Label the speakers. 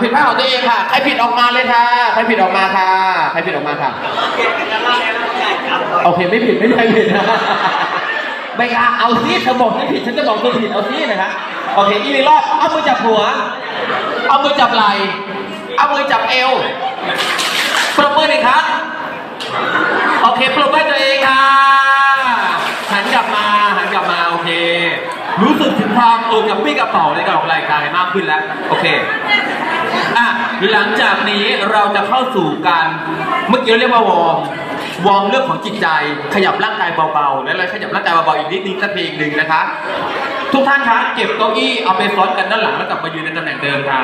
Speaker 1: ผิดพลาดของตัวเองค่ะ ใครผิดออกมาเลยค่ะ ใครผิดออกมาค่ะ ใครผิดออกมาค่ะ โอเคไม่ผิดไม่ผิดนะไม่ค่เอาซีเธอบอกฉันผิดฉันจะบอกเธอผิดเอาซีนะคะโอเคอีลีรอบเอามือจับหัว เอามือจับไหล่เอามือจับเอวปรบมือหน่อยครับโอเคปรบมือตัวเองค่ะ รู้สึกถึงความเออกับปี้กระเป๋าในการออกรายการมากขึ้นแล้ว โอเคอะหลังจากนี้เราจะเข้าสู่การเมื่อกี้เรียกว่าวอร์มวอร์มเรื่องของจิตใจขยับร่างกายเบาๆแล้วเราขยับร่างกายเบาๆอีกนิดนึงสักเพลงหนึ่งนะคะ ทุกท่านคะเก็บเก้าอี้เอาไปซ้อนกันด้านหลังแล้วกลับมายืนในตำแหน่งเดิมค่ะ